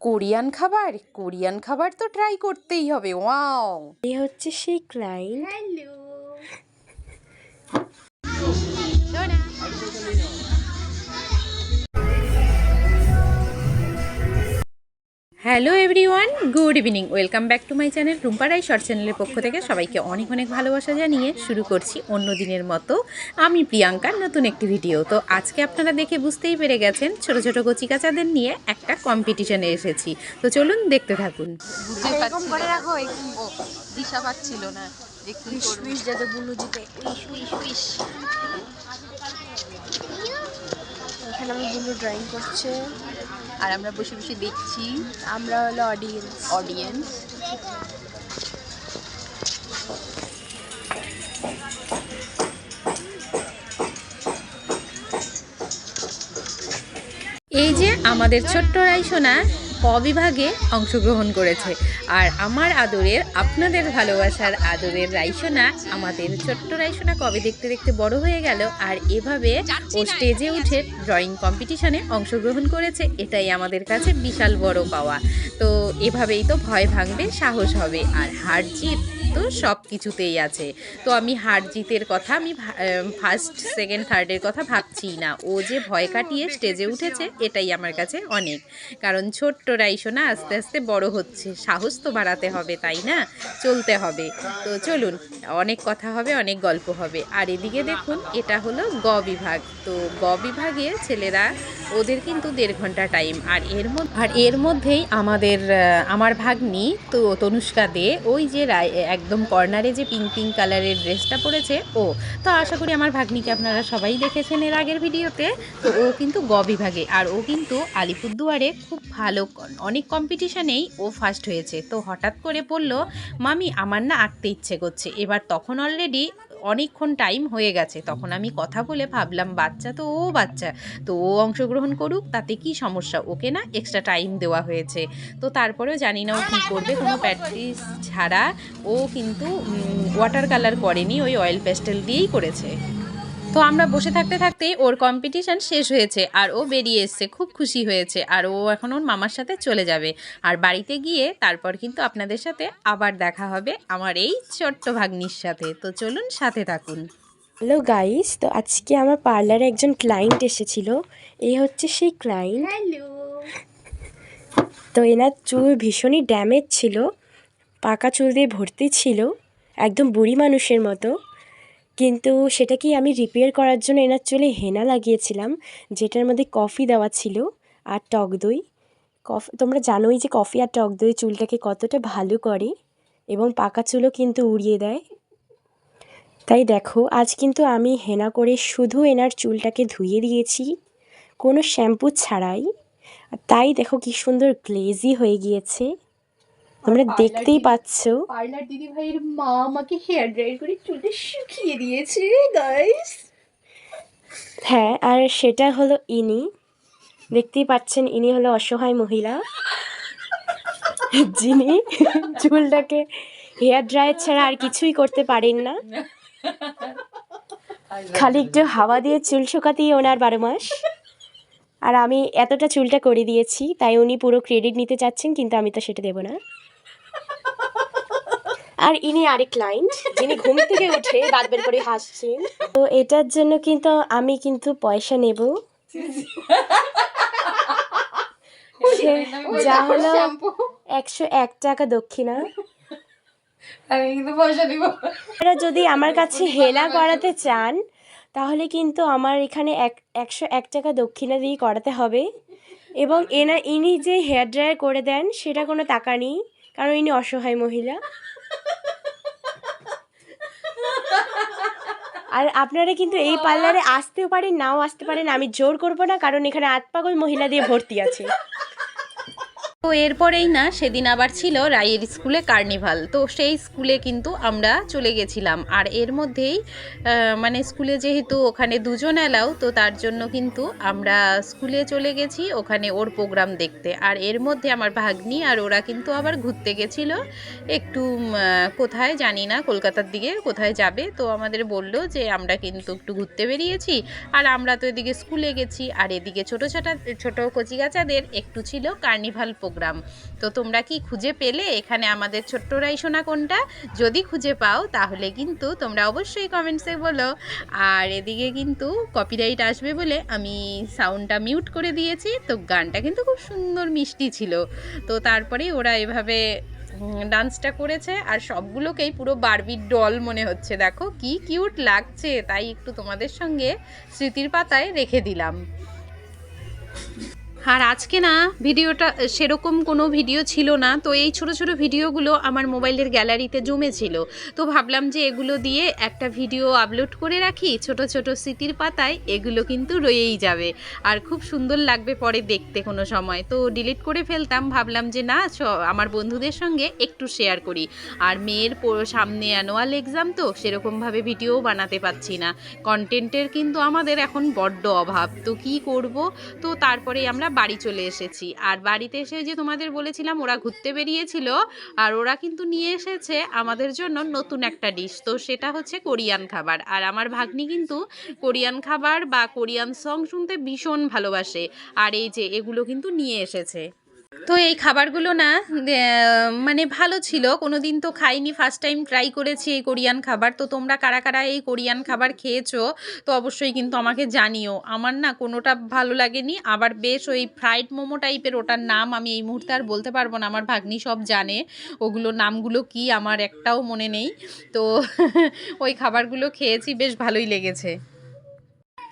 Korean খাবার? Korean খাবার তো ট্রাই করতেই হবে ওয়াও। এই হচ্ছে সেই client hello everyone good evening. Welcome back to my channel Rumpa Rai short চ্যানেলের পক্ষ থেকে সবাইকে অনেক অনেক ভালোবাসা জানিয়ে শুরু করছি অন্য দিনের মতো। আমি প্রিয়াঙ্কার নতুন একটি ভিডিও। তো আজকে আপনারা দেখে বুঝতেই পেরে গেছেন ছোট ছোট কচিকাচাদের নিয়ে একটা কম্পিটিশনে এসেছি। তো চলুন দেখতে থাকুন। দিশা পাচ্ছিল না এখানে আমি বুলু ড্রয়িং করছে। আর আমরা বসে বসে দেখছি। আমরা হলো অডিয়েন্স অডিয়েন্স এই যে আমাদের ছোট্ট রাইসোনা ক বিভাগে অংশগ্রহণ করেছে। আর আমার আদরের আপনাদের ভালোবাসার আদরের রাইসোনা আমাদের ছোট্ট রাইসোনা কবে দেখতে দেখতে বড় হয়ে গেল আর এভাবে ও স্টেজে উঠে ড্রয়িং কম্পিটিশনে অংশগ্রহণ করেছে এটাই আমাদের কাছে বিশাল বড় পাওয়া। তো এভাবেই তো ভয় ভাঙবে সাহস হবে আর হার জিত তো সব কিছুতেই আছে। তো আমি হার জিতের কথা, আমি ফার্স্ট সেকেন্ড থার্ডের কথা ভাবছি না। ও যে ভয় কাটিয়ে স্টেজে উঠেছে, এটাই আমার কাছে অনেক। কারণ ছোট্ট রাইসোনা আস্তে আস্তে বড় হচ্ছে। সাহস তো বাড়াতে হবে, তাই না? চলতে হবে। তো চলুন, অনেক কথা হবে, অনেক গল্প হবে। আর এদিকে দেখুন, এটা হলো গ বিভাগ। তো গ বিভাগে ছেলেরা ওদের কিন্তু দেড় ঘণ্টা টাইম আর এর মধ্যে, আর এর মধ্যেই আমাদের আমার ভাগ্নি, তো তনুষ্কা দে, ওই যে একদম কর্নারে যে পিঙ্ক পিঙ্ক কালারের ড্রেসটা পরেছে, ও, তো আশা করি আমার ভাগ্নিকে আপনারা সবাই দেখেছেন এর আগের ভিডিওতে, তো ও কিন্তু গ বিভাগে, আর ও কিন্তু আলিপুরদুয়ারে খুব ভালো অনেক কম্পিটিশনেই ও ফার্স্ট হয়েছে, তো হঠাৎ করে বলল, মামি, আমার না আঁকতে ইচ্ছে করছে। এবার তখন অলরেডি অনেকক্ষণ টাইম হয়ে গেছে। তখন আমি কথা বলে ভাবলাম, বাচ্চা তো, ও বাচ্চা। তো ও অংশগ্রহণ করুক, তাতে কি সমস্যা? ওকে না এক্সট্রা টাইম দেওয়া হয়েছে। তো তারপরেও জানি না ও কী করবে, কোনো প্র্যাকটিস ছাড়া ও কিন্তু ওয়াটার কালার করেনি, ওই অয়েল প্যাস্টেল দিয়েই করেছে। তো আমরা বসে থাকতে থাকতে ওর কম্পিটিশন শেষ হয়েছে আর ও বেরিয়ে এসছে খুব খুশি হয়েছে আর ও এখন ওর মামার সাথে চলে যাবে। আর বাড়িতে গিয়ে তারপর কিন্তু আপনাদের সাথে আবার দেখা হবে আমার এই ছোট্ট ভাগ্নির সাথে। তো চলুন সাথে থাকুন। হ্যালো গাইস তো আজকে আমার পার্লারে একজন ক্লায়েন্ট এসেছিল। এই হচ্ছে সেই ক্লায়েন্ট হ্যালো তো এনার চুল ভীষণই ড্যামেজ ছিল পাকা চুল দিয়ে ভর্তি ছিল একদম বুড়ি মানুষের মতো। কিন্তু সেটা কি আমি রিপেয়ার করার জন্য এনার চুলে হেনা লাগিয়েছিলাম? যেটার মধ্যে কফি দেওয়া ছিল আর টক দই। কফ তোমরা জানোই যে কফি আর টক দই চুলটাকে কতটা ভালো করে এবং পাকা চুলও কিন্তু উড়িয়ে দেয়। তাই দেখো, আজ কিন্তু আমি হেনা করে শুধু এনার চুলটাকে ধুয়ে দিয়েছি, কোনো শ্যাম্পু ছাড়াই। তাই দেখো কি সুন্দর গ্লেজি হয়ে গিয়েছে। তোমরা parlour দেখতেই পাচ্ছ। পার্লার দিদি ভাইয়ের মা আমাকে হেয়ার ড্রাই করে চুলটা শুকিয়ে দিয়েছে গাইস হ্যাঁ আর সেটা হলো ইনি। দেখতেই পাচ্ছেন ইনি হলো অসহায় মহিলা। যিনি চুলটাকে হেয়ার ড্রায়ার ছাড়া আর কিছুই করতে পারেন না। খালি একটু হাওয়া দিয়ে চুল শুকাতেই ওনার বারো মাস। আর আমি এতটা চুলটা করে দিয়েছি তাই উনি পুরো ক্রেডিট নিতে চাচ্ছেন কিন্তু আমি তো সেটা দেবো না। আর ইনি আরেক ক্লায়েন্ট যিনি ঘুম থেকে উঠে দাঁত বের করে হাসছেন। তো এটার জন্য কিন্তু আমি কিন্তু পয়সা নেব। যা হলো একশো এক টাকা দক্ষিণা। আমি কিন্তু পয়সা দিব আপনারা যদি আমার কাছে হেনা করাতে চান তাহলে কিন্তু আমার এখানে এক একশো এক টাকা দক্ষিণা দিয়ে করাতে হবে। এবং এনা ইনি যে হেয়ার ড্রায়ার করে দেন সেটা কোনো টাকা নেই কারণ ইনি অসহায় মহিলা। আর আপনারা কিন্তু এই পার্লারে আসতেও পারেন নাও আসতে পারেন আমি জোর করব না কারণ এখানে আট পাগল মহিলা দিয়ে ভর্তি আছে। তো এরপরেই না সেদিন আবার ছিল রায়ের স্কুলে কার্নিভাল। তো সেই স্কুলে কিন্তু আমরা চলে গেছিলাম। আর এর মধ্যেই মানে স্কুলে যেহেতু ওখানে দুজন এলাও, তো তার জন্য কিন্তু আমরা স্কুলে চলে গেছি, ওখানে ওর প্রোগ্রাম দেখতে। আর এর মধ্যে আমার ভাগ্নি আর ওরা কিন্তু আবার ঘুরতে গেছিল। একটু কোথায় জানি না, কলকাতার দিকে কোথায় যাবে। তো আমাদের বলল যে আমরা কিন্তু একটু ঘুরতে বেরিয়েছি। আর আমরা তো এদিকে স্কুলে গেছি। আর এদিকে ছোটো ছোটো ছোটো কচিকাচাদের একটু ছিল কার্নিভাল প্রোগ্রাম তো তোমরা কি খুঁজে পেলে? এখানে আমাদের ছোট্ট রাইসোনা কোনটা? যদি খুঁজে পাও, তাহলে কিন্তু তোমরা অবশ্যই কমেন্টসে বলো। আর এদিকে কিন্তু কপিরাইট আসবে বলে আমি সাউন্ডটা মিউট করে দিয়েছি। তো গানটা কিন্তু খুব সুন্দর মিষ্টি ছিল। তো তারপরে ওরা এভাবে ডান্সটা করেছে। আর সবগুলোকেই পুরো বারবির ডল মনে হচ্ছে। দেখো, কি কিউট লাগছে। তাই একটু তোমাদের সঙ্গে স্মৃতির পাতায় রেখে দিলাম। আর আজকে না, ভিডিওটা, সেরকম কোনো ভিডিও ছিল না, তো এই ছোট ছোট ভিডিওগুলো আমার মোবাইলের গ্যালারিতে জমেছিল। তো ভাবলাম যে এগুলো দিয়ে একটা ভিডিও আপলোড করে রাখি, ছোট ছোট স্মৃতির পাতায়, এগুলো কিন্তু রয়েই যাবে। আর খুব সুন্দর লাগবে পরে দেখতে কোনো সময়। তো ডিলিট করে ফেলতাম, ভাবলাম যে না আমার বন্ধুদের সঙ্গে একটু শেয়ার করি। আর মেয়ের সামনে অ্যানুয়াল এক্সাম তো, সেরকমভাবে ভিডিও বানাতে পারছি না। কন্টেন্টের কিন্তু আমাদের এখন বড্ড অভাব। তো কি করব? তো তারপরে আমরা বাড়ি চলে এসেছি। আর বাড়িতে এসে যে তোমাদের বলেছিলাম, ওরা ঘুরতে বেরিয়েছিল, আর ওরা কিন্তু নিয়ে এসেছে আমাদের জন্য নতুন একটা ডিশ তো সেটা হচ্ছে কোরিয়ান খাবার। আর আমার ভাগ্নি কিন্তু কোরিয়ান খাবার বা কোরিয়ান সং শুনতে ভীষণ ভালোবাসে। আর এই যে এগুলো কিন্তু নিয়ে এসেছে। তো এই খাবারগুলো না মানে ভালো ছিল। কোনো দিন তো খাইনি ফার্স্ট টাইম ট্রাই করেছি এই কোরিয়ান খাবার। তো তোমরা কারা কারা এই কোরিয়ান খাবার খেয়েছো, তো অবশ্যই কিন্তু আমাকে জানিও। আমার না কোনোটা ভালো লাগেনি। আবার বেশ ওই ফ্রাইড মোমো টাইপের ওটার নাম আমি এই মুহূর্তে আর বলতে পারব না, আমার ভাগ্নি সব জানে। ওগুলো নামগুলো কি, আমার একটাও মনে নেই। তো ওই খাবারগুলো খেয়েছি, বেশ ভালোই লেগেছে।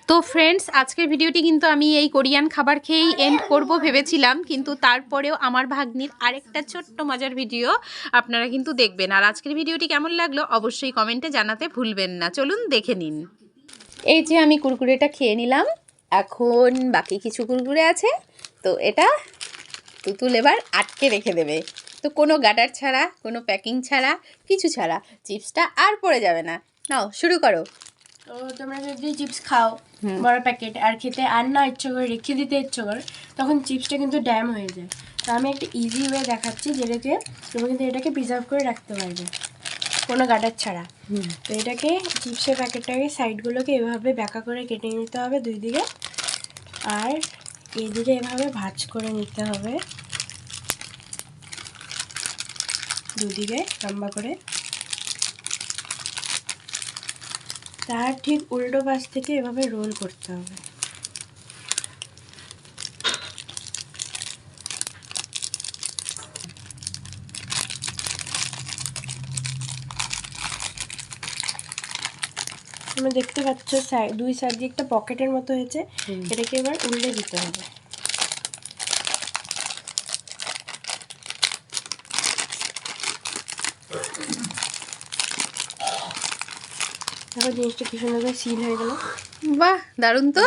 তো ফ্রেন্ডস আজকের ভিডিওটি কিন্তু আমি এই কোরিয়ান খাবার খেয়েই এন্ড করব ভেবেছিলাম, কিন্তু তারপরেও আমার ভাগ্নির আরেকটা ছোট্ট মজার ভিডিও আপনারা কিন্তু দেখবেন। আর আজকের ভিডিওটি কেমন লাগল অবশ্যই কমেন্টে জানাতে ভুলবেন না। চলুন দেখে নিন। এই যে আমি কুরকুরেটা খেয়ে নিলাম, এখন বাকি কিছু কুরকুরে আছে, তো এটা তুতুল এবার আটকে রেখে দেবে। তো কোনো গাটার ছাড়া, কোনো প্যাকিং ছাড়া, কিছু ছাড়া, চিপসটা আর পড়ে যাবে না। নাও, শুরু করো। তো তোমরা যদি চিপস খাও বড় প্যাকেট আর খেতে আর না ইচ্ছে করে রেখে দিতে ইচ্ছে করে তখন চিপসটা কিন্তু ড্যাম হয়ে যায়। তো আমি একটা ইজি ওয়ে দেখাচ্ছি যেটাকে তুমি কিন্তু এটাকে প্রিজার্ভ করে রাখতে পারবে কোনো গাটার ছাড়া। তো এটাকে চিপসের প্যাকেটটাকে সাইডগুলোকে এভাবে ব্যাকা করে কেটে নিতে হবে দুই দিকে আর এদিকে এভাবে ভাজ করে নিতে হবে দুদিকে লম্বা করে। তার ঠিক উল্টো পাশ থেকে এভাবে রোল করতে হবে। তোমরা দেখতে পাচ্ছ সাইড দুই সাইড দিয়ে একটা পকেটের মতো হয়েছে। এটাকে এবার উল্টে দিতে হবে। দেখো জিনিসটা কি সুন্দর সিল হয়ে গেল। বাহ, দারুণ তো।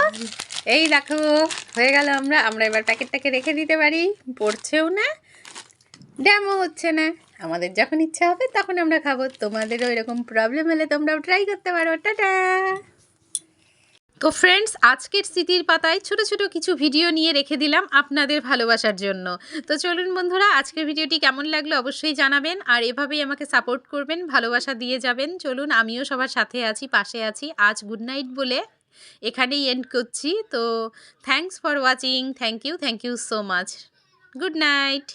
এই দেখো, হয়ে গেল আমরা। আমরা এবার প্যাকেটটাকে রেখে দিতে পারি। পড়ছেও না, ড্যামও হচ্ছে না। আমাদের যখন ইচ্ছা হবে তখন আমরা খাব। তোমাদেরও এরকম প্রবলেম হলে তোমরাও ট্রাই করতে পারো। টাটা! তো ফ্রেন্ডস আজকের স্মৃতির পাতায় ছোট ছোট কিছু ভিডিও নিয়ে রেখে দিলাম আপনাদের ভালোবাসার জন্য। তো চলুন বন্ধুরা, আজকের ভিডিওটি কেমন লাগল অবশ্যই জানাবেন, আর এভাবেই আমাকে সাপোর্ট করবেন, ভালোবাসা দিয়ে যাবেন। চলুন, আমিও সবার সাথে আছি, পাশে আছি। আজ গুড নাইট বলে এখানেই এন্ড করছি। তো thanks for watching thank you thank you so much good night